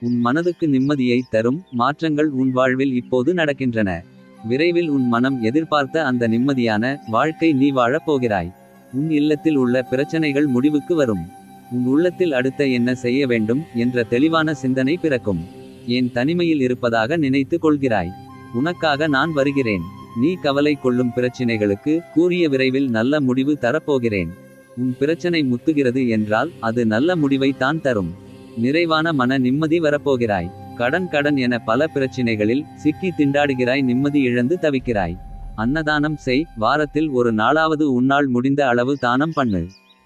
உன் மனதுக்கு நிம்மதியை தரும் மாற்றங்கள் உன் வாழ்வில் இப்போது நடக்கின்றன. விரைவில் உன் மனம் எதிர்பார்த்த அந்த நிம்மதியான வாழ்க்கை நீ வாழப் போகிறாய். உன் இல்லத்தில் உள்ள பிரச்சனைகள் முடிவுக்கு வரும். உன் உள்ளத்தில் அடுத்த என்ன செய்ய வேண்டும் என்ற தெளிவான சிந்தனை பிறக்கும். என் தனிமையில் இருப்பதாக நினைத்து கொள்கிறாய். உனக்காக நான் வருகிறேன். நீ கவலை கொள்ளும் பிரச்சினைகளுக்கு கூறிய விரைவில் நல்ல முடிவு தரப்போகிறேன். உன் பிரச்சனை முத்துகிறது என்றால் அது நல்ல முடிவை தான் தரும். நிறைவான மன நிம்மதி வரப்போகிறாய். கடன் கடன் என பல பிரச்சினைகளில் சிக்கி திண்டாடுகிறாய் நிம்மதி இழந்து தவிக்கிறாய். அன்னதானம் செய் வாரத்தில் ஒரு நாளாவது உன்னால் முடிந்த அளவு தானம் பண்ணு.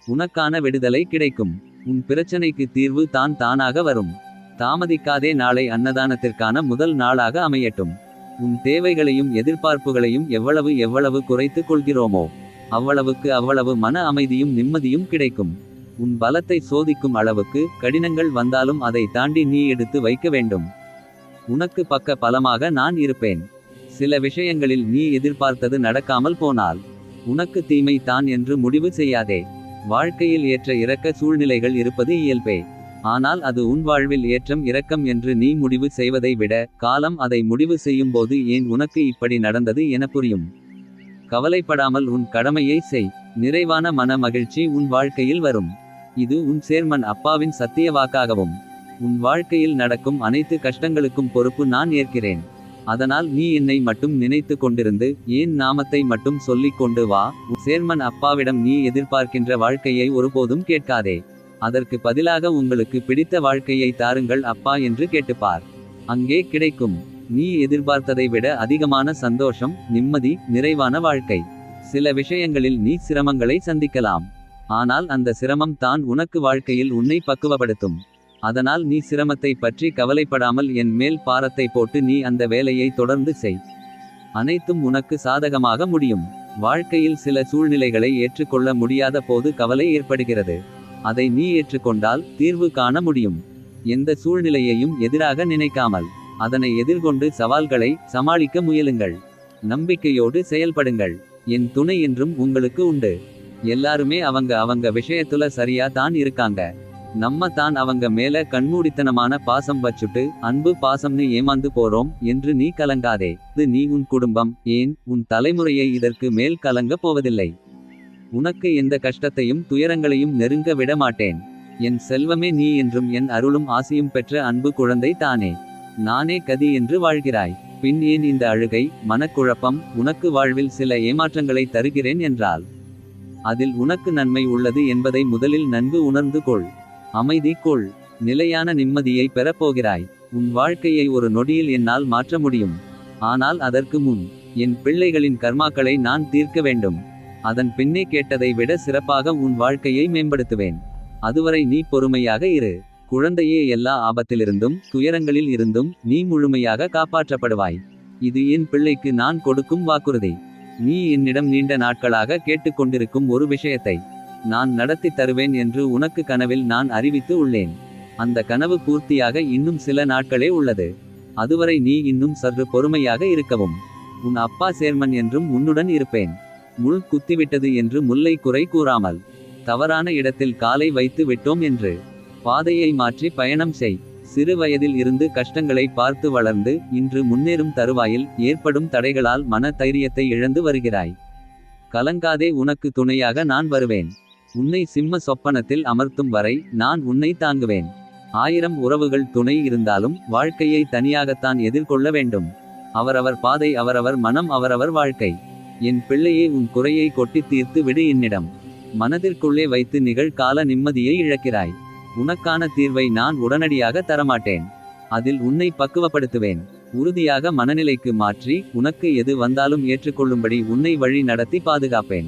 உனக்கான விடுதலை கிடைக்கும். உன் பிரச்சனைக்கு தீர்வு தான் தானாக வரும். தாமதிக்காதே நாளை அன்னதானத்திற்கான முதல் நாளாக அமையட்டும். உன் தேவைகளையும் எதிர்பார்ப்புகளையும் எவ்வளவு எவ்வளவு குறைத்துக் கொள்கிறோமோ அவ்வளவுக்கு அவ்வளவு மன அமைதியும் நிம்மதியும் கிடைக்கும். உன் பலத்தை சோதிக்கும் அளவுக்கு கடினங்கள் வந்தாலும் அதை தாண்டி நீ எடுத்து வைக்க வேண்டும். உனக்கு பக்க பலமாக நான் இருப்பேன். சில விஷயங்களில் நீ எதிர்பார்த்தது நடக்காமல் போனால் உனக்கு தீமை தான் என்று முடிவு செய்யாதே. வாழ்க்கையில் ஏற்ற இறக்க சூழ்நிலைகள் இருப்பது இயல்பே. ஆனால் அது உன் வாழ்வில் ஏற்றம் இரக்கம் என்று நீ முடிவு செய்வதை விட காலம் அதை முடிவு செய்யும்போது ஏன் உனக்கு இப்படி நடந்தது என புரியும். கவலைப்படாமல் உன் கடமையை செய். நிறைவான மன மகிழ்ச்சி உன் வாழ்க்கையில் வரும். இது உன் சேர்மன் அப்பாவின் சத்திய வாக்காகவும் உன் வாழ்க்கையில் நடக்கும் அனைத்து கஷ்டங்களுக்கும் பொறுப்பு நான் ஏற்கிறேன். அதனால் நீ என்னை மட்டும் நினைத்து கொண்டிருந்து ஏன் நாமத்தை மட்டும் சொல்லிக் கொண்டு வா? உன் சேர்மன் அப்பாவிடம் நீ எதிர்பார்க்கின்ற வாழ்க்கையை ஒருபோதும் கேட்காதே. அதற்கு பதிலாக உங்களுக்கு பிடித்த வாழ்க்கையை தாருங்கள் அப்பா என்று கேட்டுப்பார். அங்கே கிடைக்கும். நீ எதிர்பார்த்ததை விட அதிகமான சந்தோஷம் நிம்மதி நிறைவான வாழ்க்கை. சில விஷயங்களில் நீ சிரமங்களை சந்திக்கலாம். ஆனால் அந்த சிரமம் தான் உனக்கு வாழ்க்கையில் உன்னை பக்குவப்படுத்தும். அதனால் நீ சிரமத்தை பற்றி கவலைப்படாமல் என் மேல் பாரத்தை போட்டு நீ அந்த வேலையை தொடர்ந்து செய். அனைத்தும் உனக்கு சாதகமாக முடியும். வாழ்க்கையில் சில சூழ்நிலைகளை ஏற்றுக்கொள்ள முடியாத போது கவலை ஏற்படுகிறது. அதை நீ ஏற்றுக்கொண்டால் தீர்வு காண முடியும். எந்த சூழ்நிலையையும் எதிராக நினைக்காமல் அதனை எதிர்கொண்டு சவால்களை சமாளிக்க முயலுங்கள். நம்பிக்கையோடு செயல்படுங்கள். என் துணை என்றும் உங்களுக்கு உண்டு. எல்லாருமே அவங்க அவங்க விஷயத்துல சரியா தான் இருக்காங்க. நம்ம தான் அவங்க மேல கண்மூடித்தனமான பாசம் வச்சுட்டு அன்பு பாசம்னு ஏமாந்து போறோம் என்று நீ கலங்காதே. இது நீ உன் குடும்பம் ஏன் உன் தலைமுறையை இதற்கு மேல் கலங்க போவதில்லை. உனக்கு எந்த கஷ்டத்தையும் துயரங்களையும் நெருங்க விட மாட்டேன். என் செல்வமே நீ என்றும் என் அருளும் ஆசையும் பெற்ற அன்பு குழந்தை தானே. நானே கதி என்று வாழ்கிறாய். பின் ஏன் இந்த அழுகை மனக்குழப்பம் உனக்கு வாழ்வில் சில ஏமாற்றங்களை தருகிறேன் என்றால் அதில் உனக்கு நன்மை உள்ளது என்பதை முதலில் நன்கு உணர்ந்து கொள். அமைதி கொள். நிலையான நிம்மதியை பெறப்போகிறாய். உன் வாழ்க்கையை ஒரு நொடியில் என்னால் மாற்ற முடியும். ஆனால் அதற்கு முன் என் பிள்ளைகளின் கர்மாக்களை நான் தீர்க்க வேண்டும். அதன் பின்னே கேட்டதை விட சிறப்பாக உன் வாழ்க்கையை மேம்படுத்துவேன். அதுவரை நீ பொறுமையாக இரு. குழந்தையே எல்லா ஆபத்திலிருந்தும் துயரங்களில் இருந்தும் நீ முழுமையாக காப்பாற்றப்படுவாய். இது என் பிள்ளைக்கு நான் கொடுக்கும் வாக்குறுதி. நீ என்னிடம் நீண்ட நாட்களாக கேட்டுக்கொண்டிருக்கும் ஒரு விஷயத்தை நான் நடத்தி தருவேன் என்று உனக்கு கனவில் நான் அறிவித்து உள்ளேன். அந்த கனவு பூர்த்தியாக இன்னும் சில நாட்களே உள்ளது. அதுவரை நீ இன்னும் சற்று பொறுமையாக இருக்கவும். உன் அப்பா சேர்மன் என்றும் உன்னுடன் இருப்பேன். முள் குத்திவிட்டது என்று முல்லை குறை கூறாமல் தவறான இடத்தில் காலை வைத்து விட்டோம் என்று. பாதையை மாற்றி பயணம் செய். சிறு வயதில் இருந்து கஷ்டங்களை பார்த்து வளர்ந்து இன்று முன்னேறும் தருவாயில் ஏற்படும் தடைகளால் மன தைரியத்தை இழந்து வருகிறாய். கலங்காதே உனக்கு துணையாக நான் வருவேன். உன்னை சிம்ம சொப்பனத்தில் அமர்த்தும் வரை நான் உன்னை தாங்குவேன். ஆயிரம் உறவுகள் துணை இருந்தாலும் வாழ்க்கையை தனியாகத்தான் எதிர்கொள்ள வேண்டும். அவரவர் பாதை அவரவர் மனம் அவரவர் வாழ்க்கை. என் பிள்ளையே உன் குறையை கொட்டித் தீர்த்து விடு என்னிடம். மனதிற்குள்ளே வைத்து நிகழ்கால நிம்மதியை இழக்கிறாய். உனக்கான தீர்வை நான் உடனடியாக தரமாட்டேன். அதில் உன்னை பக்குவப்படுத்துவேன். உறுதியாக மனநிலைக்கு மாற்றி உனக்கு எது வந்தாலும் ஏற்றுக்கொள்ளும்படி உன்னை வழி நடத்தி பாதுகாப்பேன்.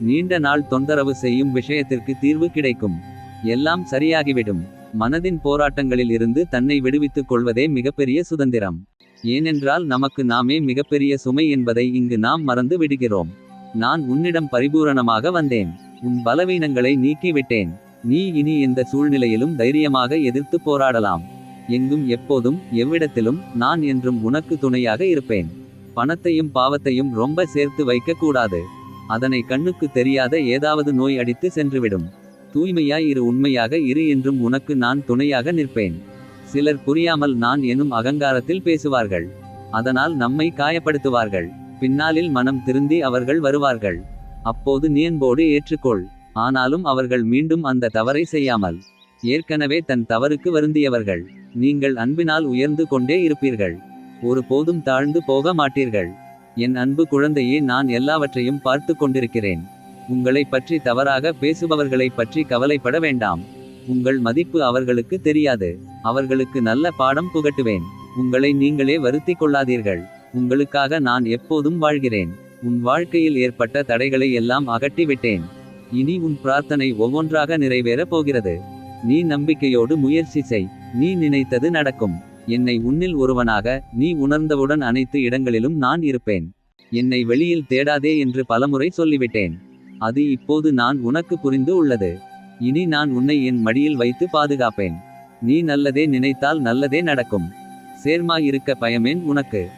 நீண்ட நாள் தொந்தரவு செய்யும் விஷயத்திற்கு தீர்வு கிடைக்கும். எல்லாம் சரியாகிவிடும். மனதின் போராட்டங்களில் இருந்து தன்னை விடுவித்துக் கொள்வதே மிகப்பெரிய சுதந்திரம். ஏனென்றால் நமக்கு நாமே மிகப்பெரிய சுமை என்பதை இங்கு நாம் மறந்து விடுகிறோம். நான் உன்னிடம் பரிபூரணமாக வந்தேன். உன் பலவீனங்களை நீக்கிவிட்டேன். நீ இனி எந்த சூழ்நிலையிலும் தைரியமாக எதிர்த்து போராடலாம். எங்கும் எப்போதும் எவ்விடத்திலும் நான் என்றும் உனக்கு துணையாக இருப்பேன். பணத்தையும் பாவத்தையும் ரொம்ப சேர்த்து வைக்க கூடாது அதனை கண்ணுக்கு தெரியாத ஏதாவது நோய் அடித்து சென்றுவிடும். தூய்மையாய் இரு உண்மையாக இரு என்றும் உனக்கு நான் துணையாக நிற்பேன். சிலர் புரியாமல் நான் எனும் அகங்காரத்தில் பேசுவார்கள். அதனால் நம்மை காயப்படுத்துவார்கள். பின்னாளில் மனம் திருந்தி அவர்கள் வருவார்கள். அப்போது நீன்போடு ஏற்றுக்கொள். ஆனாலும் அவர்கள் மீண்டும் அந்த தவறை செய்யாமல் ஏற்கனவே தன் தவறுக்கு வருந்தியவர்கள் நீங்கள் அன்பினால் உயர்ந்து கொண்டே இருப்பீர்கள். ஒரு போதும் தாழ்ந்து போக மாட்டீர்கள். என் அன்பு குழந்தையே நான் எல்லாவற்றையும் பார்த்து கொண்டிருக்கிறேன். உங்களைப் பற்றி தவறாக பேசுபவர்களைப் பற்றி கவலைப்பட வேண்டாம். உங்கள் மதிப்பு அவர்களுக்கு தெரியாது. அவர்களுக்கு நல்ல பாடம் புகட்டுவேன். உங்களை நீங்களே வருத்தி கொள்ளாதீர்கள். உங்களுக்காக நான் எப்போதும் வாழ்கிறேன். உன் வாழ்க்கையில் ஏற்பட்ட தடைகளை எல்லாம் அகட்டிவிட்டேன் இனி உன் பிரார்த்தனை ஒவ்வொன்றாக நிறைவேறப் போகிறது. நீ நம்பிக்கையோடு முயற்சி செய். நீ நினைத்தது நடக்கும். என்னை உன்னில் ஒருவனாக நீ உணர்ந்தவுடன் அனைத்து இடங்களிலும் நான் இருப்பேன். என்னை வெளியில் தேடாதே என்று பலமுறை சொல்லிவிட்டேன். அது இப்போது நான் உனக்கு புரிந்து உள்ளது. இனி நான் உன்னை என் மடியில் வைத்து பாதுகாப்பேன். நீ நல்லதே நினைத்தால் நல்லதே நடக்கும். சேர்மா இருக்க பயமேன் உனக்கு.